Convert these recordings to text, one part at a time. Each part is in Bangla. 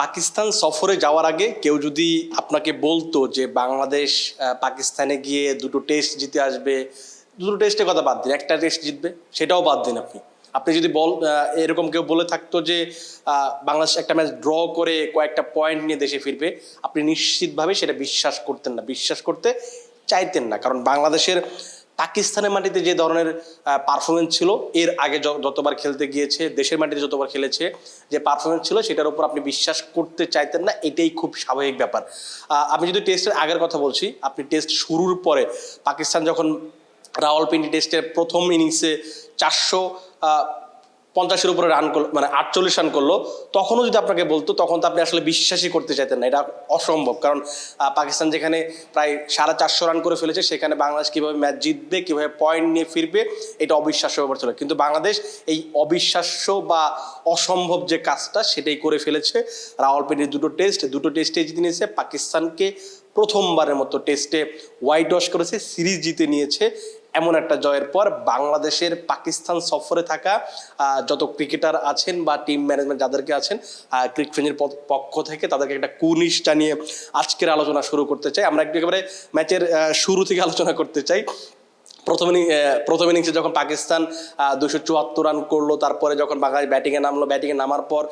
পাকিস্তান সফরে যাওয়ার আগে কেউ যদি আপনাকে বলতো যে বাংলাদেশ পাকিস্তানে গিয়ে দুটো টেস্ট জিতে আসবে, দুটো টেস্টের কথা বাদ দিন, একটা টেস্ট জিতবে, সেটাও বাদ দিন আপনি। আপনি যদি বল এরকম কেউ বলে থাকতো যে বাংলাদেশ একটা ম্যাচ ড্র করে কয়েকটা পয়েন্ট নিয়ে দেশে ফিরবে, আপনি নিশ্চিতভাবে সেটা বিশ্বাস করতেন না। বিশ্বাস করতে চাইতেন না, কারণ বাংলাদেশের পাকিস্তানের মাটিতে যে ধরনের পারফরমেন্স ছিল, এর আগে যতবার খেলতে গিয়েছে, দেশের মাটিতে যতবার খেলেছে, যে পারফরমেন্স ছিল, সেটার উপর আপনি বিশ্বাস করতে চাইতেন না, এটাই খুব স্বাভাবিক ব্যাপার। আমি যদি টেস্টের আগের কথা বলছি, আপনি টেস্ট শুরুর পরে পাকিস্তান যখন রাওয়ালপিন্ডি টেস্টের প্রথম ইনিংসে চারশো পঞ্চাশের উপরে রান করল মানে আটচল্লিশ রান করল, তখনও যদি আপনাকে বলতো, তখন তো আপনি আসলে বিশ্বাসই করতে চাইতেন না। এটা অসম্ভব। কারণ পাকিস্তান যেখানে প্রায় সাড়ে চারশো রান করে ফেলেছে, সেখানে বাংলাদেশ কীভাবে ম্যাচ জিতবে, কীভাবে পয়েন্ট নিয়ে ফিরবে, এটা অবিশ্বাস্য ব্যাপার ছিল। কিন্তু বাংলাদেশ এই অবিশ্বাস্য বা অসম্ভব যে কাজটা, সেটাই করে ফেলেছে। রাওয়ালপিন্ডির দুটো টেস্ট দুটো টেস্টে জিতে নিয়েছে। পাকিস্তানকে প্রথমবারের মতো টেস্টে হোয়াইট ওয়াশ করেছে, সিরিজ জিতে নিয়েছে। এমন একটা জয়ের পর বাংলাদেশের পাকিস্তান সফরে থাকা যত ক্রিকেটার আছেন বা টিম ম্যানেজমেন্ট যাদেরকে আছেন ক্রিকেট ক্রিকফ্রেঞ্জের পক্ষ থেকে তাদেরকে একটা কুনিশ জানিয়ে আজকের আলোচনা শুরু করতে চাই। আমরা একেবারে ম্যাচের শুরু থেকে আলোচনা করতে চাই। প্রথম প্রথম ইনিংসে যখন পাকিস্তান দুশো চুয়াত্তর রান করল, তারপরে যখন বাংলাদেশ ব্যাটিংয়ে নামলো ব্যাটিংয়ে নামার পর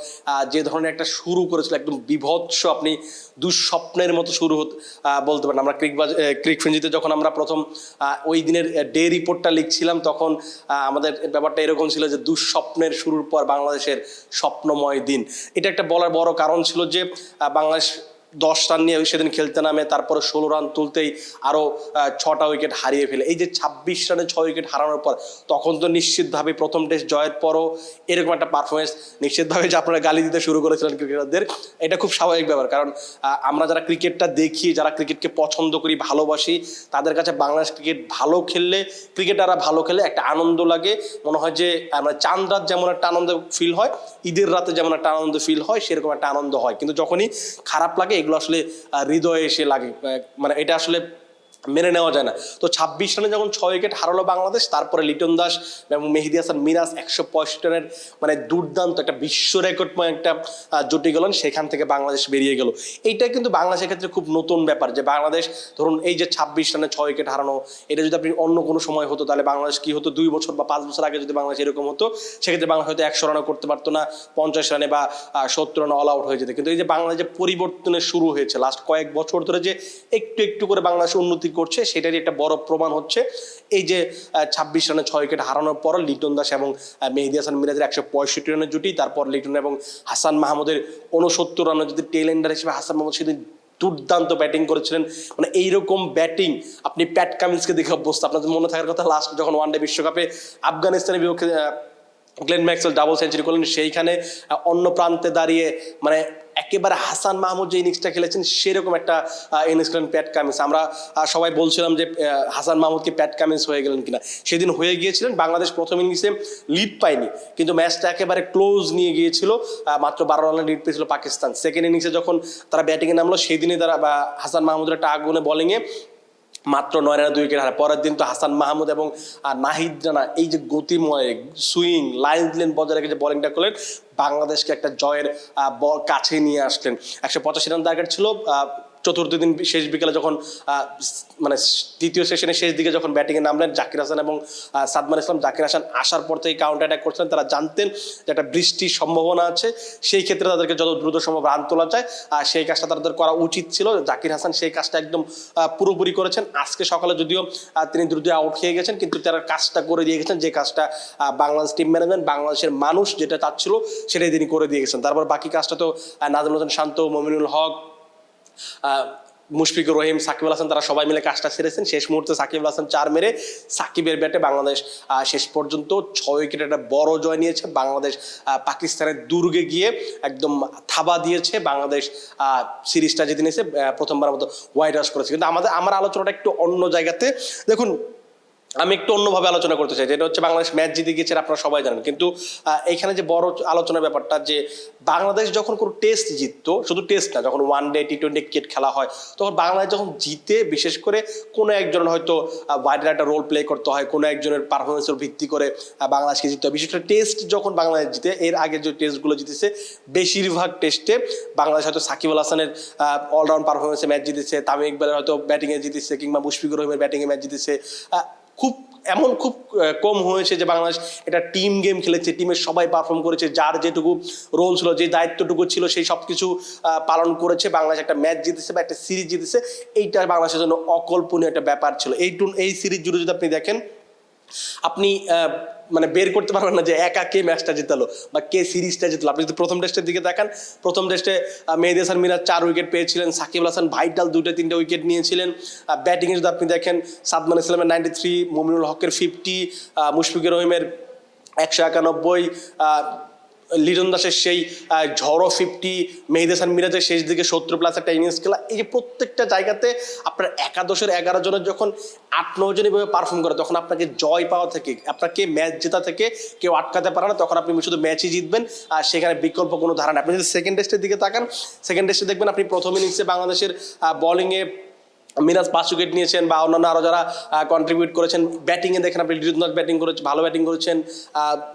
যে ধরনের একটা শুরু করেছিল, একদম বিভৎস আপনি দুঃস্বপ্নের মতো শুরু বলতে পারেন। আমরা ক্রিকবাজ ক্রিক ফেঞ্জিতে যখন আমরা প্রথম ওই দিনের ডে রিপোর্টটা লিখছিলাম, তখন আমাদের ব্যাপারটা এরকম ছিল যে দুঃস্বপ্নের শুরুর পর বাংলাদেশের স্বপ্নময় দিন। এটা একটা বলার বড় কারণ ছিল যে বাংলাদেশ দশ রান নিয়ে সেদিন খেলতে নামে, তারপরে ষোলো রান তুলতেই আরও ছটা উইকেট হারিয়ে ফেলে। এই যে ছাব্বিশ রানে ছয় উইকেট হারানোর পর, তখন তো নিশ্চিতভাবে প্রথম টেস্ট জয়ের পরও এরকম একটা পারফরমেন্স নিশ্চিতভাবে যে আপনারা গালি দিতে শুরু করেছিলেন ক্রিকেটারদের এটা খুব স্বাভাবিক ব্যাপার, কারণ আমরা যারা ক্রিকেটটা দেখি, যারা ক্রিকেটকে পছন্দ করি, ভালোবাসি, তাদের কাছে বাংলাদেশ ক্রিকেট ভালো খেললে ক্রিকেটাররা ভালো খেলে একটা আনন্দ লাগে। মনে হয় যে, আমরা চাঁদ রাত যেমন একটা আনন্দ ফিল হয়, ঈদের রাতে যেমন একটা আনন্দ ফিল হয়, সেরকম একটা আনন্দ হয়। কিন্তু যখনই খারাপ লাগে এগুলো আসলে হৃদয়ে এসে লাগে। মানে এটা আসলে মেনে নেওয়া যায় না। তো ছাব্বিশ রানে যখন ছয় উইকেট হারালো বাংলাদেশ, তারপরে লিটন দাস এবং মেহেদি হাসান মিরাজ একশো পঁয়ষট্টি রানের মানে দুর্দান্ত একটা বিশ্ব রেকর্ডময় একটা জুটি গেলেন সেখান থেকে বাংলাদেশ বেরিয়ে গেল। এইটা কিন্তু বাংলাদেশের ক্ষেত্রে খুব নতুন ব্যাপার যে বাংলাদেশ, ধরুন এই যে ছাব্বিশ রানে ছয় উইকেট হারানো, এটা যদি আপনি অন্য কোনো সময় হতো, তাহলে বাংলাদেশ কি হতো? দুই বছর বা পাঁচ বছর আগে যদি বাংলাদেশ এরকম হতো, সেক্ষেত্রে বাংলাদেশ হয়তো একশো রানও করতে পারতো না, পঞ্চাশ রানে বা সত্তর রানে অল আউট হয়ে যেত। কিন্তু এই যে বাংলাদেশ পরিবর্তনের শুরু হয়েছে লাস্ট কয়েক বছর ধরে যে একটু একটু করে বাংলাদেশ উন্নতি করছে, সেটারই একটা বড় প্রমাণ হচ্ছে। এই যে ছাব্বিশ রানে ছয় উইকেট হারানোর পর লিটন দাস এবং মেহেদি হাসান মিরাজের একশো পঁয়ষট্টি রানের জুটি, তারপর লিটন এবং হাসান মাহমুদের উনসত্তর রানের যদি টেল এন্ডার হিসেবে হাসান মাহমুদ সেদিন দুর্দান্ত ব্যাটিং করেছিলেন। মানে এইরকম ব্যাটিং আপনি প্যাট কামিন্সকে দেখে অভ্যস্ত আপনাদের মনে থাকার কথা, লাস্ট যখন ওয়ানডে বিশ্বকাপে আফগানিস্তানের বিপক্ষে গ্লেন ম্যাক্সওয়েল ডাবল সেঞ্চুরি করলেন, সেইখানে অন্য প্রান্তে দাঁড়িয়ে মানে একেবারে হাসান মাহমুদ যে ইনিংসটা খেলেছেন, সেরকম একটা ইনিংস খেলেন প্যাট কামিন্স। আমরা সবাই বলছিলাম যে হাসান মাহমুদকে প্যাট কামিন্স হয়ে গেলেন কিনা। সেদিন হয়ে গিয়েছিলেন, বাংলাদেশ প্রথম ইনিংসে লিড পায়নি, কিন্তু ম্যাচটা একেবারে ক্লোজ নিয়ে গিয়েছিল মাত্র বারো রানের লিড পেয়েছিল পাকিস্তান। সেকেন্ড ইনিংসে যখন তারা ব্যাটিংয়ে নামলো সেই দিনে তারা হাসান মাহমুদের একটা আগুনে বলিংয়ে মাত্র নয় রানে দুই উইকেট হারে। পরের দিন তো হাসান মাহমুদ এবং নাহিদ রানা, এই যে গতিময়, সুইং, লাইন দিলেন, বজায় রেখে যে বলিংটা করলেন, বাংলাদেশকে একটা জয়ের কাছে নিয়ে আসলেন। একশো পঁচাশি রান টার্গেট ছিল চতুর্থ দিন শেষ বিকেলে যখন মানে তৃতীয় সেশনের শেষ দিকে যখন ব্যাটিংয়ে নামলেন জাকির হাসান এবং সাদমান ইসলাম, জাকির হাসান আসার পর থেকে কাউন্টার অ্যাটাক করছিলেন, তারা জানতেন যে একটা বৃষ্টির সম্ভাবনা আছে। সেই ক্ষেত্রে তাদেরকে যত দ্রুত সম্ভব রান তোলা যায়। আর সেই কাজটা তাদের করা উচিত ছিল। জাকির হাসান সেই কাজটা একদম পুরোপুরি করেছেন। আজকে সকালে যদিও তিনি দ্রুত আউট খেয়ে গেছেন, কিন্তু তারা কাজটা করে দিয়ে গেছেন। যে কাজটা বাংলাদেশ টিম ম্যানেজমেন্ট বাংলাদেশের মানুষ যেটা চাচ্ছিল, সেটাই তিনি করে দিয়ে গেছেন। তারপর বাকি কাজটা তো নাজমুল হোসেন শান্ত, মমিনুল হক মুশফিকুর রহিম সাকিব আল হাসান তারা সবাই মিলে কাজটা সেরেছেন। শেষ মুহূর্তে সাকিব আল হাসান চার মেরে সাকিবের ব্যাটে বাংলাদেশ শেষ পর্যন্ত ছয় উইকেটে একটা বড় জয় নিয়েছে। বাংলাদেশ পাকিস্তানের দুর্গে গিয়ে একদম থাবা দিয়েছে। বাংলাদেশ সিরিজটা জিতে নিয়েছে প্রথমবার মতো হোয়াইট হাউস করেছে। কিন্তু আমাদের, আমার আলোচনাটা একটু অন্য জায়গাতে। দেখুন আমি একটু অন্যভাবে আলোচনা করতে চাই, যেটা হচ্ছে বাংলাদেশ ম্যাচ জিতে গিয়েছে আপনারা সবাই জানেন। কিন্তু এখানে যে বড় আলোচনার ব্যাপারটা যে বাংলাদেশ যখন কোনো টেস্ট জিততো, শুধু টেস্ট না, যখন one day T twenty cricket খেলা হয়, তখন বাংলাদেশ যখন জিতে, বিশেষ করে কোনো একজন হয়তো বাইরের একটা রোল প্লে করতে হয়, কোনো একজনের পারফরমেন্সের ভিত্তি করে বাংলাদেশকে জিততে হয়। বিশেষ করে টেস্ট যখন বাংলাদেশ জিতে, এর আগে যে টেস্টগুলো জিতেছে, বেশিরভাগ টেস্টে বাংলাদেশ হয়তো সাকিব আল হাসানের অলরাউন্ড পারফরমেন্সে ম্যাচ জিতেছে, তামিম ইকবালের হয়তো ব্যাটিংয়ে জিতেছে, কিংবা মুশফিকুর রহিমের ব্যাটিংয়ে ম্যাচ জিতেছে। খুব, এমন খুব কম হয়েছে যে বাংলাদেশ এটা টিম গেম খেলেছে টিমের সবাই পারফর্ম করেছে, যার যেটুকু রোল ছিল, যে দায়িত্বটুকু ছিল, সেই সব কিছু পালন করেছে। বাংলাদেশ একটা ম্যাচ জিতেছে বা একটা সিরিজ জিতেছে, এইটা বাংলাদেশের জন্য অকল্পনীয় একটা ব্যাপার ছিল। এই এই সিরিজ জুড়ে যদি আপনি দেখেন আপনি মানে বের করতে পারবেন না যে একা কে ম্যাচটা জিতালো বা কে সিরিজটা জিতলো। আপনি যদি প্রথম টেস্টের দিকে দেখেন, প্রথম টেস্টে মেহেদি হাসান, মিরাজ চার উইকেট পেয়েছিলেন, সাকিব হাসান ভাইটাল দুটো তিনটে উইকেট নিয়েছিলেন। ব্যাটিংয়ে যদি আপনি দেখেন, সাদমান ইসলামের নাইনটি থ্রি মমিনুল হকের ফিফটি মুশফিকুর রহিমের একশো একানব্বই লিটন দাসের সেই ঝড়ো ফিফটি মেহেদি হাসান মিরাজের শেষ দিকে সত্তর প্লাস একটা ইনিংস খেলা, এই যে প্রত্যেকটা জায়গাতে আপনার একাদশের এগারো জনের যখন আট, নয় জন এভাবে পারফর্ম করে, তখন আপনাকে জয় পাওয়া থেকে, আপনাকে ম্যাচ জেতা থেকে কেউ আটকাতে পারে না, তখন আপনি শুধু ম্যাচই জিতবেন, আর সেখানে বিকল্প কোনো ধারণা। আপনি যদি সেকেন্ড টেস্টের দিকে তাকান সেকেন্ড টেস্টে দেখবেন আপনি প্রথম ইনিংসে বাংলাদেশের বোলিংয়ে মিরাজ পাঁচ উইকেট নিয়েছেন, বা অন্যান্য আরও যারা কন্ট্রিবিউট করেছেন ব্যাটিংয়ে দেখেন আপনি লিটন দাস ব্যাটিং করেছেন ভালো ব্যাটিং করেছেন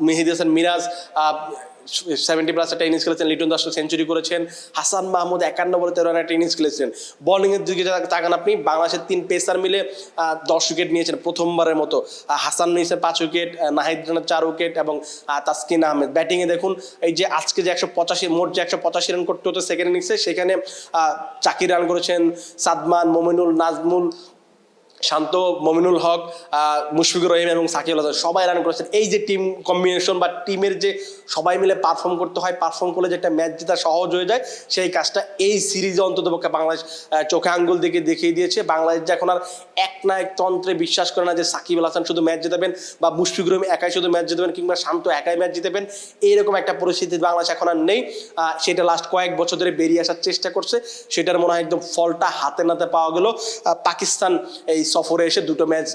মেহেদি হাসান মিরাজ সেভেন্টি প্লাস একটা ইনিংস খেলেছেন, লিটন দাস সেঞ্চুরি করেছেন, হাসান মাহমুদ একান্ন বলে তেরো একটা ইনিংস খেলেছেন। বোলিংয়ের দিকে তাকান আপনি, বাংলাদেশের তিন পেসার মিলে দশ উইকেট নিয়েছেন প্রথমবারের মতো। হাসান নিয়েছেন পাঁচ উইকেট নাহিদ রানার চার উইকেট এবং তাসকিন আহমেদ। ব্যাটিংয়ে দেখুন, এই যে আজকে যে একশো পঁচাশি, মোট যে একশো পঁচাশি রান করতে হতো সেকেন্ড ইনিংসে সেখানে চাকির রান করেছেন সাদমান, মোমিনুল, নাজমুল শান্ত মমিনুল হক মুশফিকুর রহিম এবং সাকিব হাসান সবাই রান করেছেন। এই যে টিম কম্বিনেশন বা টিমের যে সবাই মিলে পারফর্ম করতে হয় পারফর্ম করলে যে একটা ম্যাচ জেতা সহজ হয়ে যায়, সেই কাজটা এই সিরিজে অন্তত পক্ষে বাংলাদেশ চোখে আঙ্গুল দিকে দেখিয়ে দিয়েছে। বাংলাদেশ এখন আর এক না এক তন্ত্রে বিশ্বাস করে না যে সাকিব হাসান শুধু ম্যাচ জিতাবেন বা মুশফিকুর রহিম একাই শুধু ম্যাচ জিতাবেন কিংবা শান্ত একাই ম্যাচ জিতাবেন, এইরকম একটা পরিস্থিতি বাংলাদেশ এখন আর নেই। সেটা লাস্ট কয়েক বছর ধরে বেরিয়ে আসার চেষ্টা করছে। সেটার মনে হয় একদম ফলটা হাতে নাতে পাওয়া গেল। পাকিস্তান এই সফরে এসে দুটো ম্যাচ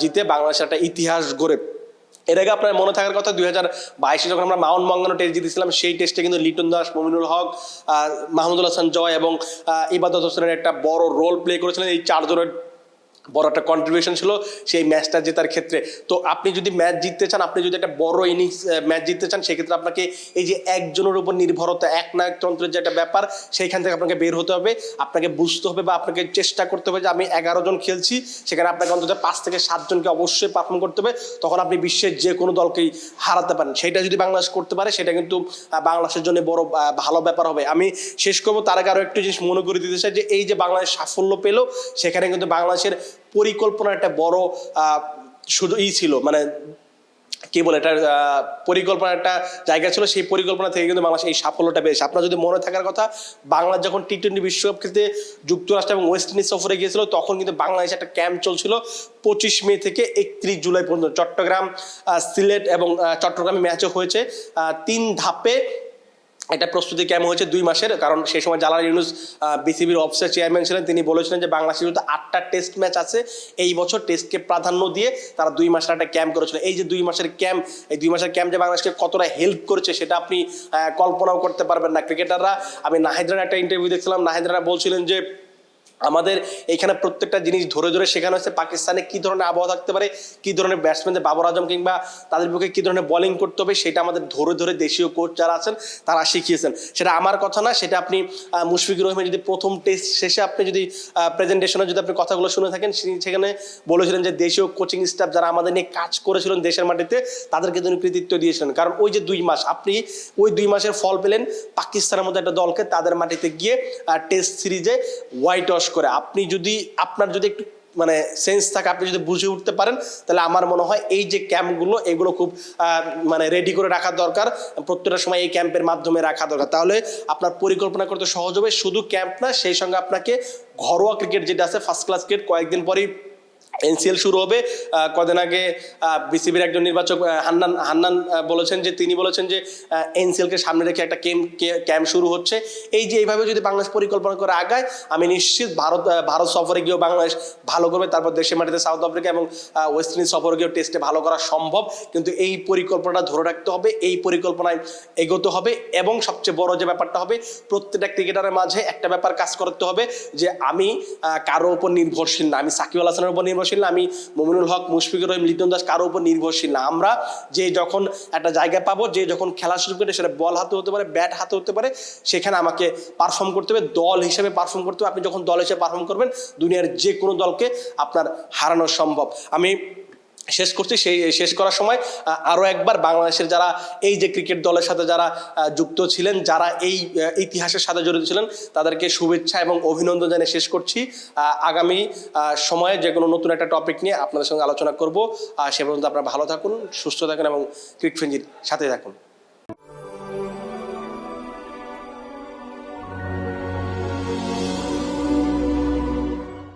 জিতে বাংলাদেশের একটা ইতিহাস গড়ে। এর আগে আপনার মনে থাকার কথা দুই হাজার বাইশে যখন আমরা মাউন্ট মঙ্গানো টেস্ট জিতেছিলাম, সেই টেস্টে কিন্তু লিটন দাস, মমিনুল হক মাহমুদুল হাসান জয় এবং ইবাদত হোসেনের একটা বড় রোল প্লে করেছিলেন এই চারজনের বড় একটা কন্ট্রিবিউশন ছিল সেই ম্যাচটা জেতার ক্ষেত্রে। তো আপনি যদি ম্যাচ জিততে চান, আপনি যদি একটা বড় ইনিংস ম্যাচ জিততে চান, সেক্ষেত্রে আপনাকে এই যে একজনের উপর নির্ভরতা, এক না এক তন্ত্রের যে একটা ব্যাপার সেইখান থেকে আপনাকে বের হতে হবে। আপনাকে বুঝতে হবে বা আপনাকে চেষ্টা করতে হবে যে আমি এগারো জন খেলছি, সেখানে আপনাকে অন্তত পাঁচ থেকে সাতজনকে অবশ্যই পারফর্ম করতে হবে। তখন আপনি বিশ্বের যে কোনো দলকেই হারাতে পারেন। সেটা যদি বাংলাদেশ করতে পারে, সেটা কিন্তু বাংলাদেশের জন্য বড় ভালো ব্যাপার হবে। আমি শেষ করব, তার আগে আরও একটু জিনিস মনে করে দিতে চাই যে এই যে বাংলাদেশ সাফল্য পেল, সেখানে কিন্তু বাংলাদেশের পরিকল্পনার একটা বড় শুধু ই ছিল। মানে কি বলে এটা পরিকল্পনা একটা জায়গা ছিল। সেই পরিকল্পনা থেকে কিন্তু বাংলাদেশ এই সাফল্যটা পেয়েছে। আপনার যদি মনে থাকার কথা, বাংলাদেশ যখন টি টোয়েন্টি বিশ্বকাপ খেলতে যুক্তরাষ্ট্র এবং ওয়েস্ট ইন্ডিজ সফরে গিয়েছিল, তখন কিন্তু বাংলাদেশে একটা ক্যাম্প চলছিল পঁচিশ মে থেকে একত্রিশ জুলাই পর্যন্ত। চট্টগ্রাম সিলেট এবং চট্টগ্রামে ম্যাচও হয়েছে। তিন ধাপে একটা প্রস্তুতি ক্যাম্প হয়েছে দুই মাসের, কারণ সেই সময় জালাল ইউনুস বিসিবির অফিসার চেয়ারম্যান ছিলেন, তিনি বলেছিলেন যে বাংলাদেশের যেহেতু আটটা টেস্ট ম্যাচ আছে, এই বছর টেস্টকে প্রাধান্য দিয়ে তারা দুই মাসের একটা ক্যাম্প করেছিল। এই যে দুই মাসের ক্যাম্প এই দুই মাসের ক্যাম্প যে বাংলাদেশকে কতটা হেল্প করেছে, সেটা আপনি কল্পনাও করতে পারবেন না। ক্রিকেটাররা আমি নাহিদরান একটা ইন্টারভিউ দেখছিলাম নাহিদরানা বলছিলেন যে আমাদের এখানে প্রত্যেকটা জিনিস ধরে ধরে শেখানো হচ্ছে পাকিস্তানে কি ধরনের আবহাওয়া থাকতে পারে, কি ধরনের ব্যাটসম্যানদের বাবর আজম কিংবা তাদের পক্ষে কি ধরনের বোলিং করতে হবে, সেটা আমাদের ধরে ধরে দেশীয় কোচ যারা আছেন, তারা শিখিয়েছেন। সেটা আমার কথা না, সেটা আপনি মুশফিকুর রহিমের যদি প্রথম টেস্ট শেষে আপনি যদি প্রেজেন্টেশনে যদি আপনি কথাগুলো শুনে থাকেন সেখানে বলেছিলেন যে দেশীয় কোচিং স্টাফ যারা আমাদের নিয়ে কাজ করেছিলেন দেশের মাটিতে, তাদেরকে তিনি কৃতিত্ব দিয়েছিলেন। কারণ ওই যে দুই মাস, আপনি ওই দুই মাসের ফল পেলেন পাকিস্তানের মধ্যে একটা দলকে, তাদের মাটিতে গিয়ে টেস্ট সিরিজে হোয়াইট ওয়াশ করে, আপনি যদি, আপনার যদি একটু মানে সেন্স থাকে, আপনি যদি বুঝে উঠতে পারেন, তাহলে আমার মনে হয় এই যে ক্যাম্পগুলো এগুলো খুব মানে রেডি করে রাখা দরকার, প্রত্যেকটা সময় এই ক্যাম্পের মাধ্যমে রাখা দরকার। তাহলে আপনার পরিকল্পনা করতে সহজ হবে, শুধু ক্যাম্প না, সেই সঙ্গে আপনাকে ঘরোয়া ক্রিকেট যেটা আছে ফার্স্ট ক্লাস ক্রিকেট কয়েকদিন পরেই এনসিএল শুরু হবে কদিন আগে বিসিবির একজন নির্বাচক হান্নান হান্নান বলেছেন যে তিনি বলেছেন যে এনসিএলকে সামনে রেখে একটা ক্যাম্প ক্যাম্প শুরু হচ্ছে। এই যে এইভাবে যদি বাংলাদেশ পরিকল্পনা করে আগায় আমি নিশ্চিত ভারত ভারত সফরে গিয়েও বাংলাদেশ ভালো করবে তারপর দেশের মাটিতে সাউথ আফ্রিকা এবং ওয়েস্ট ইন্ডিজ সফরে গিয়েও টেস্টে ভালো করা সম্ভব। কিন্তু এই পরিকল্পনাটা ধরে রাখতে হবে এই পরিকল্পনায় এগোতে হবে এবং সবচেয়ে বড় যে ব্যাপারটা হবে প্রত্যেকটা ক্রিকেটারের মাঝে একটা ব্যাপার কাজ করতে হবে যে আমি আহ, কারও উপর নির্ভরশীল না আমি সাকিব আল হাসানের উপর নির্ভরশীল না, আমি মমিনুল হক, মুশফিকুর রহিম, লিটন দাস কারও উপর নির্ভরশীল না। আমরা যে যখন একটা জায়গা পাবো, যে যখন খেলা শুরু করে সেটা বল হাতে হতে পারে, ব্যাট হাতে হতে পারে, সেখানে আমাকে পারফর্ম করতে হবে, দল হিসেবে পারফর্ম করতে হবে। আপনি যখন দল হিসেবে পারফর্ম করবেন, দুনিয়ার যে কোনো দলকে আপনার হারানো সম্ভব। আমি শেষ করছি। সেই, শেষ করার সময় আরও একবার বাংলাদেশের যারা এই যে ক্রিকেট দলের সাথে যারা যুক্ত ছিলেন, যারা এই ইতিহাসের সাথে জড়িত ছিলেন, তাদেরকে শুভেচ্ছা এবং অভিনন্দন জানিয়ে শেষ করছি। আগামী সময়ে যে কোনো নতুন একটা টপিক নিয়ে আপনাদের সঙ্গে আলোচনা করব। সে পর্যন্ত আপনারা ভালো থাকুন, সুস্থ থাকুন এবং ক্রিকফেঞ্জির সাথে থাকুন।